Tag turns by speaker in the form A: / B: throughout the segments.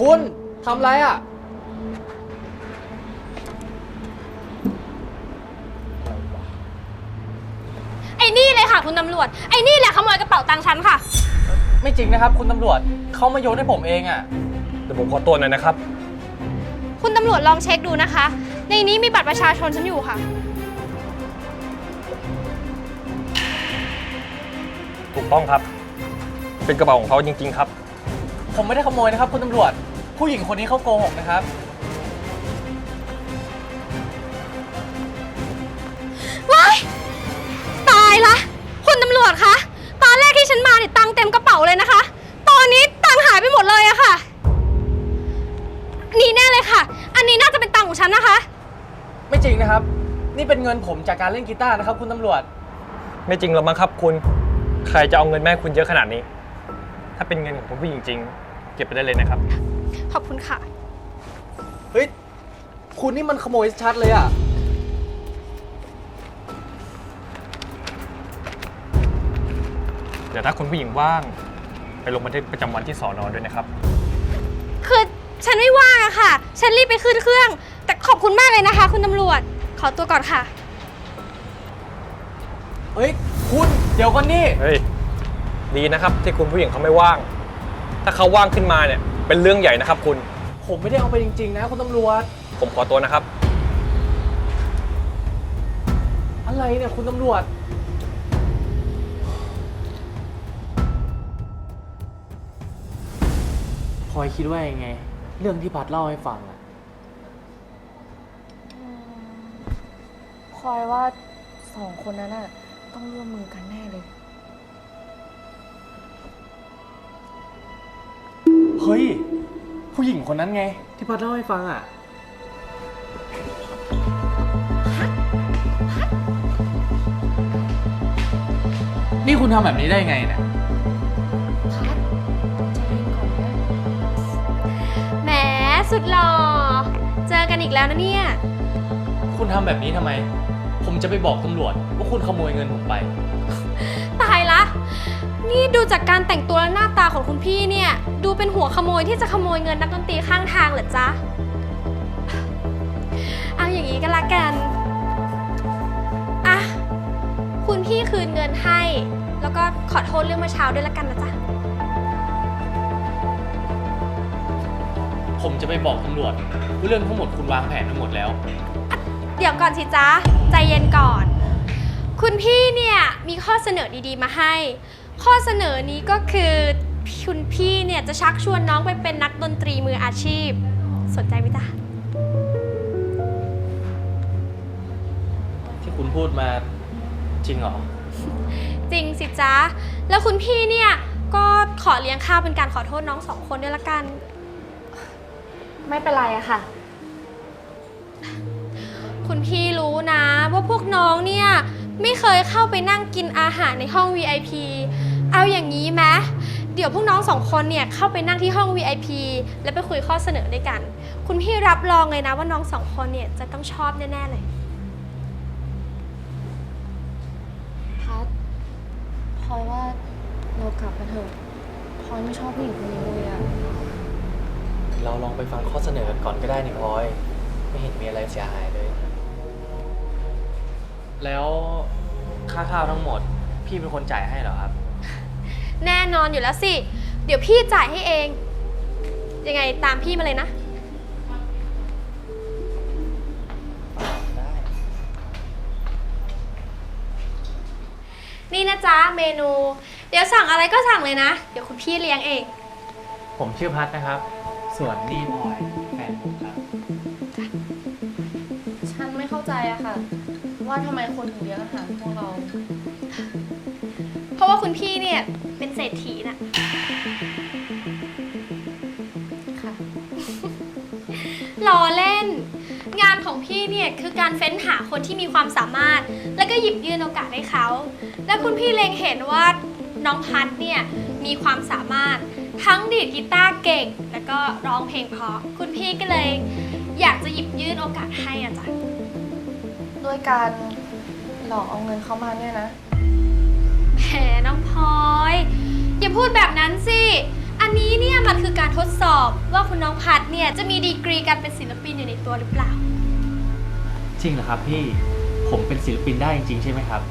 A: คุณทำไรอะ
B: ไอ้นี่เลยค่ะคุณตำรวจ ไอ้นี่แหละขโมยกระเป๋าตังค์ฉันค่ะ
A: ไม่จริงนะครับ คุณตำรวจเขามาโยนให้ผมเองอะ
C: เดี๋ยวผมขอตัวหน่อยนะครับ
B: คุณตำรวจลองเช็คดูนะคะ ในนี้มีบัตรประชาชนฉันอยู่ค่ะ
C: ถูกต้องครับ เป็นกระเป๋าของเขาจริง ๆ ครับ
A: ผมไม่ได้ขโมยนะครับ คุณตำรวจ ผู้หญิงคนนี้เขาโกหกนะครับ
B: ว้ายตายละคุณตำรวจคะตอนแรกที่ฉันมาเนี่ยตังค์เต็มกระเป๋าเลยนะคะ ตอนนี้ตังค์หายไปหมดเลยอะค่ะนี่แน่เลยค่ะ อันนี้น่าจะเป็นตังค์ของฉันนะคะ
A: ไม่จริงนะครับ นี่เป็นเงินผมจากการเล่นกีตาร์นะครับ คุณตำรวจ
C: ไม่จริงหรอกมั้งครับคุณ ใครจะเอาเงินแม่ให้คุณเยอะขนาดนี้ ถ้าเป็นเงินของคุณผู้หญิงจริง เก็บไปได้เลยนะครับ
B: ข อบคุณค่ะ
A: เฮ้ย คุณนี่มันขโมยชัดเลยอะ
C: เดี๋ยวถ้าคุณผู้หญิงว่าง ไปลงบันทึกประจำวันที่สอนอด้วยนะครับ
B: คือฉันไม่ว่างอะค่ะ ฉันรีบไปขึ้นเครื่อง แต่ขอบคุณมากเลยนะคะ คุณตำรวจ ขอตัวก่อนค่ะ
A: เฮ้ย คุณเดี๋ยวก่อนนี่
C: เฮ้ย ดีนะครับที่คุณผู้หญิงเขาไม่ว่าง ถ้าเขาว่างขึ้นมาเนี่ย เป็นเรื่องใหญ่นะครับคุณ
A: ผมไม่ได้เอาไปจริง ๆ นะคุณตำรวจ
C: ผมขอตัวนะครับ
A: อะไรเนี่ยคุณตำรวจ พลอยคิดว่ายังไง เรื่องที่พัดเล่าให้ฟังอะ
D: พลอยว่าสองคนนั้นน่ะต้องร่วมมือกันแน่เลย
A: เฮ้ย ผู้หญิงคนนั้นไง ที่พัดเล่าให้ฟังอะ นี่คุณทำแบบนี้ได้ไงเนี่ย
D: พัดใจเย็นก่อนนะ
B: แหมสุดหล่อ เจอกันอีกแล้วนะเนี่ย
A: คุณทำแบบนี้ทำไม ผมจะไปบอกตำรวจว่าคุณขโมยเงินผมไป
B: ตายละ นี่ดูจากการแต่งตัวและหน้าตาของคุณพี่เนี่ย ดูเป็นหัวขโมยที่จะขโมยเงินนักดนตรีข้างทางเหรอจ๊ะ เอาอย่างนี้ก็แล้วกัน อะ คุณพี่คืนเงินให้ แล้วก็ขอโทษเรื่องเมื่อเช้าด้วยละกันนะจ๊ะ
A: ผมจะไปบอกตำรวจว่าเรื่องทั้งหมดคุณวางแผนทั้งหมดแล้ว
B: เดี๋ยวก่อนสิจ๊ะ ใจเย็นก่อน คุณพี่เนี่ยมีข้อเสนอดีๆมาให้ ข้อเสนอนี้ก็คือคุณพี่เนี่ยจะชักชวนน้องไปเป็นนักดนตรีมืออาชีพ สนใจไหมจ๊ะ
A: ที่คุณพูดมาจริงเหรอ
B: จริงสิจ๊ะ แล้วคุณพี่เนี่ยก็ขอเลี้ยงข้าวเป็นการขอโทษน้องสองคนด้วยละกัน
D: ไม่เป็นไรอะค่ะ
B: คุณพี่รู้นะว่าพวกน้องเนี่ย ไม่เคยเข้าไปนั่งกินอาหารในห้อง VIP เอาอย่างนี้ไหมเดี๋ยวพวกน้องสองคนเนี่ยเข้าไปนั่งที่ห้อง VIP แล้วไปคุยข้อเสนอด้วยกัน คุณพี่รับรองเลยนะว่าน้องสองคนเนี่ยจะต้องชอบแน่ๆเลย
D: พัดพลอยว่าเรากลับกันเถอะพลอยไม่ชอบผู้หญิงคนนี้เลยอะ
A: เราลองไปฟังข้อเสนอกันก่อนก็ได้นี่พลอย ไม่เห็นมีอะไรเสียหายเลย แล้วค่าข้าวทั้งหมด พี่เป็นคนจ่ายให้เหรอครับ
B: แน่นอนอยู่แล้วสิ เดี๋ยวพี่จ่ายให้เอง ยังไงตามพี่มาเลยนะ
A: ได้
B: นี่นะจ๊ะเมนู เดี๋ยวสั่งอะไรก็สั่งเลยนะ เดี๋ยวคุณพี่เลี้ยงเอง
A: ผมชื่อพัดนะครับ ส่วนนี่พลอ
D: ว่าทำไมคนถึงเลี้ยงอาหารพวกเรา
B: เพราะว่าคุณพี่เนี่ยเป็นเศรษฐีน่ะ
D: ค่ะ
B: ล้อเล่น งานของพี่เนี่ยคือการเฟ้นหาคนที่มีความสามารถ แล้วก็หยิบยื่นโอกาสให้เขา และคุณพี่เล็งเห็นว่าน้องพัดเนี่ยมีความสามารถทั้งดีดกีตาร์เก่ง แล้วก็ร้องเพลงเพราะ คุณพี่ก็เลย อยากจะหยิบยื่นโอกาสให้อะจ้ะ
D: ด้วยการหลอกเอาเงินเข้ามาเนี่ยนะ
B: แหมน้องพลอย อย่าพูดแบบนั้นสิ อันนี้เนี่ยมันคือการทดสอบว่าคุณน้องพัดเนี่ยจะมีดีกรีการเป็นศิลปินอยู่ในตัวหรือเปล่า
A: จริงเหรอครับพี่ ผมเป็นศิลปินได้จริงๆใช่ไหมครับ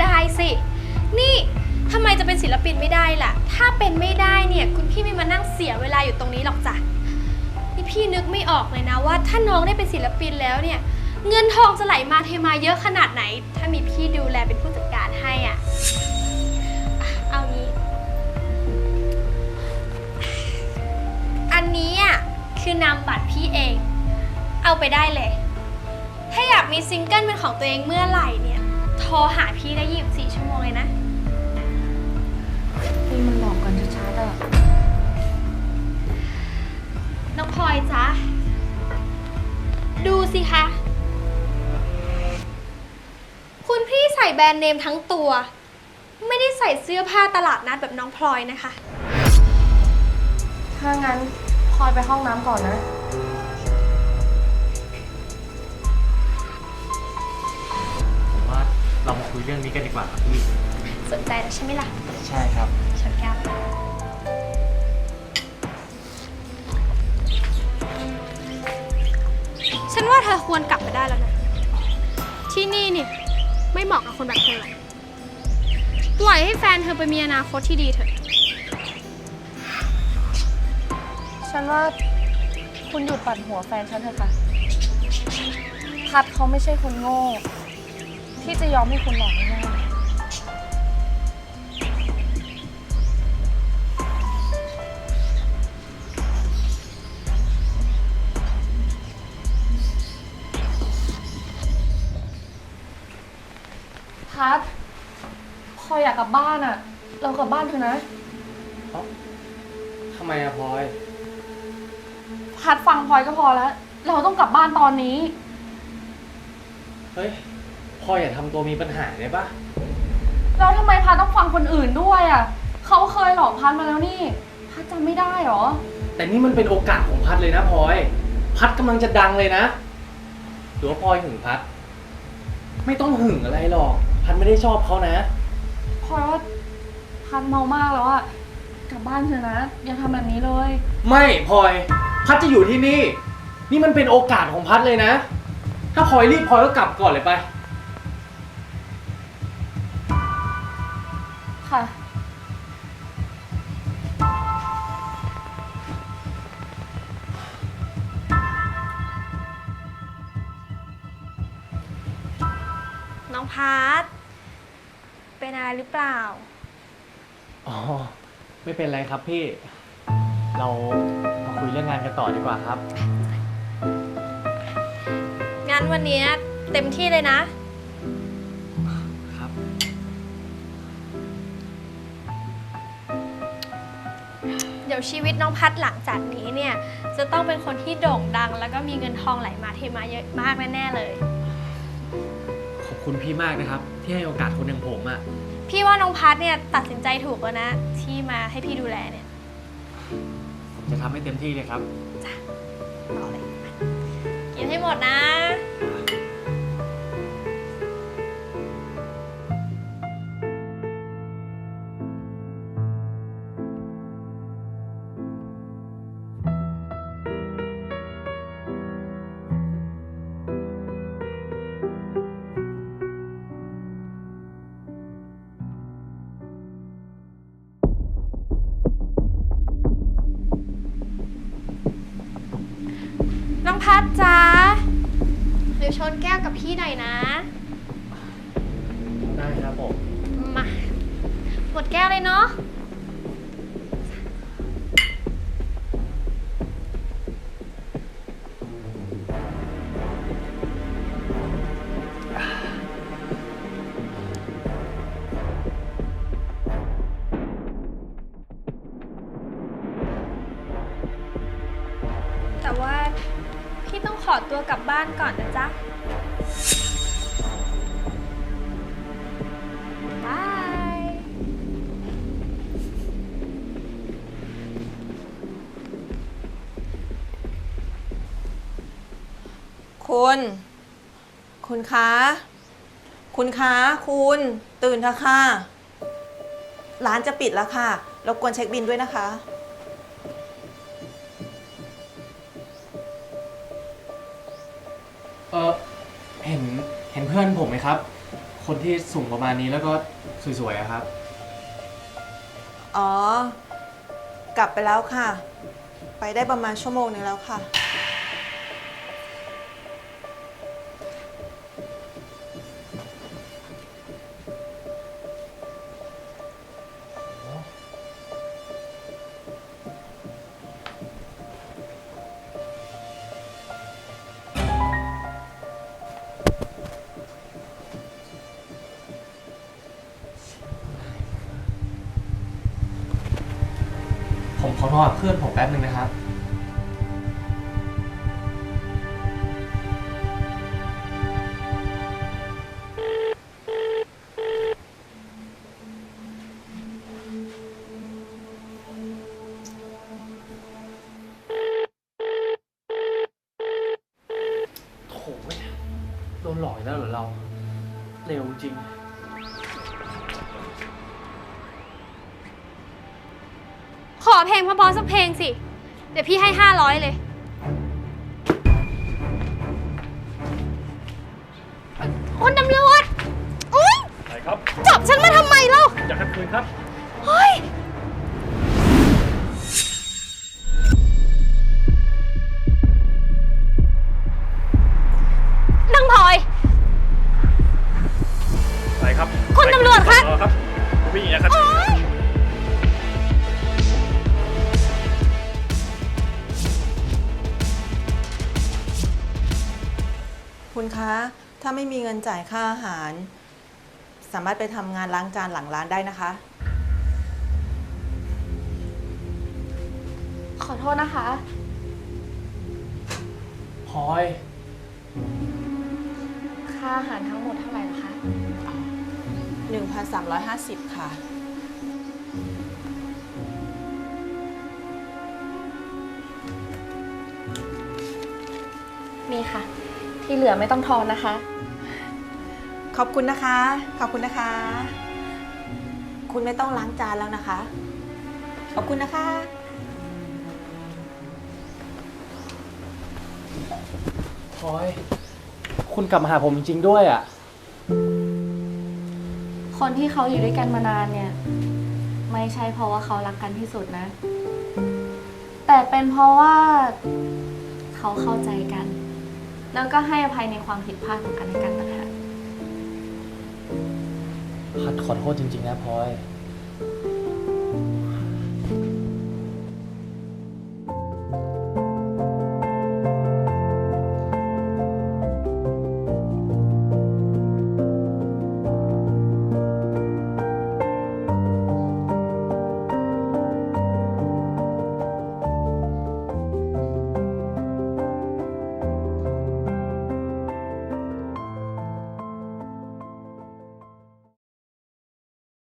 B: ได้สิ นี่ทำไมจะเป็นศิลปินไม่ได้ล่ะ ถ้าเป็นไม่ได้เนี่ยคุณพี่ไม่มานั่งเสียเวลาอยู่ตรงนี้หรอกจ้ะนี่พี่นึกไม่ออกเลยนะว่า ถ้าน้องได้เป็นศิลปินแล้วเนี่ย เงินทองจะไหลมาเทมาเยอะขนาดไหน ถ้ามีพี่ดูแลเป็นผู้จัดการให้อะอะ เอางี้ อันนี้อะคือนามบัตรพี่เอง เอาไปได้เลย ถ้าอยากมีซิงเกิลเป็นของตัวเองเมื่อไหร่เนี่ย โทรหาพี่ได้24ชั่วโมงเลยนะ
D: นี่มันหลอกกันชัดๆอะ
B: น้องพลอยจ๊ะ ดูสิคะ แบรนด์เนมทั้งตัว ไม่ได้ใส่เสื้อผ้าตลาดนัดแบบน้องพลอยนะคะ
D: ถ้างั้นพลอยไปห้องน้ำก่อนนะ
A: ผมว่าเรามาคุยเรื่องนี้กันดีกว่าครับพี่
B: สนใจแล้วใช่ไหมล่ะ
A: ใช่ครับ
B: ชนแก้วฉันว่าเธอควรกลับมาได้แล้วนะ ที่นี่เนี่ย ไม่เหมาะกับคนแบบเธอ ปล่อยให้แฟนเธอไปมีอนาคตที่ดีเถอะ
D: ฉันว่าคุณหยุดปั่นหัวแฟนฉันเถอะค่ะ พัดเขาไม่ใช่คนโง่ ที่จะยอมให้คุณหลอกง่าย อยอยากกลับบ้านอะเรากลับบ้านเถอะนะ
A: ทำไมอะพลอย
D: พัดฟังพลอยก็พอแล้ว เราต้องกลับบ้านตอนนี้
A: เฮ้ยพลอยอย่าทำตัวมีปัญหาได้ปะ
D: แล้วทำไมพัดต้องฟังคนอื่นด้วยอะเขาเคยหลอกพัดมาแล้วนี่ พัดจำไม่ได้หรอ
A: แต่นี่มันเป็นโอกาสของพัดเลยนะพลอย พัดกำลังจะดังเลยนะหรือว่าพลอยหึงพัด ไม่ต้องหึงอะไรหรอก พัดไม่ได้ชอบเขานะ
D: พลอยว่าพัดเมามากแล้วอะกลับบ้านเถอะนะ อย่าทำแบบนี้เลย
A: ไม่พลอย พัดจะอยู่ที่นี่ นี่มันเป็นโอกาสของพัดเลยนะ ถ้าพลอยรีบพลอยก็กลับก่อนเลยไป
D: ค่ะ
B: น้องพัทเป็ นอะไรหรือเปล่า
A: อ๋อ ไม่เป็นไรครับพี่ เรามาคุยเรื่องงานกันต่อดีกว่าครับ
B: งั้นวันนี้เต็มที่เลยนะ
A: ครับ
B: เดี๋ยวชีวิตน้องพัดหลังจากนี้เนี่ย จะต้องเป็นคนที่โด่งดัง แล้วก็มีเงินทองไหลมาเทมาเยอะมากแน่ๆเลย
A: ขอบ คุณพี่มากนะครับ ที่ให้โอกาสคนอย่างผมอะ
B: พี่ว่าน้องพัดเนี่ยตัดสินใจถูกแล้วนะ ที่มาให้พี่ดูแลเนี่ย
A: ผมจะทำให้เต็มที่เลยครับ
B: ต่อเลยกินให้หมดนะน้อง ชนแก้วกับพี่หน่อยนะ
A: ได้ครับผม
B: มาหมดแก้วเลยเนาะ แต่ว่าพี่ต้องขอตัวกลับบ้านก่อนนะจ๊ะ
E: คุณ คุณคะ คุณคะ คุณ ตื่นเถอะค่ะ ร้านจะปิดแล้วค่ะ รบกวนเช็คบินด้วยนะคะ
A: เออเห็นเห็นเพื่อนผมไหมครับ คนที่สูงประมาณนี้แล้วก็สวยๆครับ
E: อ๋อ กลับไปแล้วค่ะ ไปได้ประมาณชั่วโมงหนึงแล้วค่ะ
A: ผมขอเพื่อนผมแป๊บหนึ่งนะครับ โถ่โดนหลอกอีกแล้วเหรอเรา เร็วจริง
B: เพลงเพอๆสักเพลงสิ เดี๋ยวพี่ให้ 500 เลย คุณตำรวจ อุ๊ย
C: ไหนครับ
B: จับฉันมาทำไมเล่า
C: อยากให้คืนครับ คุ
B: ณคะ
E: ถ้าไม่มีเงินจ่ายค่าอาหาร สามารถไปทำงานล้างจานหลังร้านได้นะคะ
D: ขอโทษนะคะ
A: พลอย
D: ค่าอาหารทั้งหมดเท่าไหร่ล่ะคะ
E: 1,350 ค่ะ
D: มีค่ะ ที่เหลือไม่ต้องทอนนะคะ
E: ขอบคุณนะคะ ขอบคุณนะคะ คุณไม่ต้องล้างจานแล้วนะคะ ขอบคุณนะคะ
A: พลอย คุณกลับมาหาผมจริงๆด้วยอะ
D: คนที่เขาอยู่ด้วยกันมานานเนี่ย ไม่ใช่เพราะว่าเขารักกันที่สุดนะ แต่เป็นเพราะว่าเขาเข้าใจกัน แล้วก็ให้อภัยในความผิดพลาดของกันและกันต่างหาก
A: พัดขอโทษจริง ๆ นะพลอย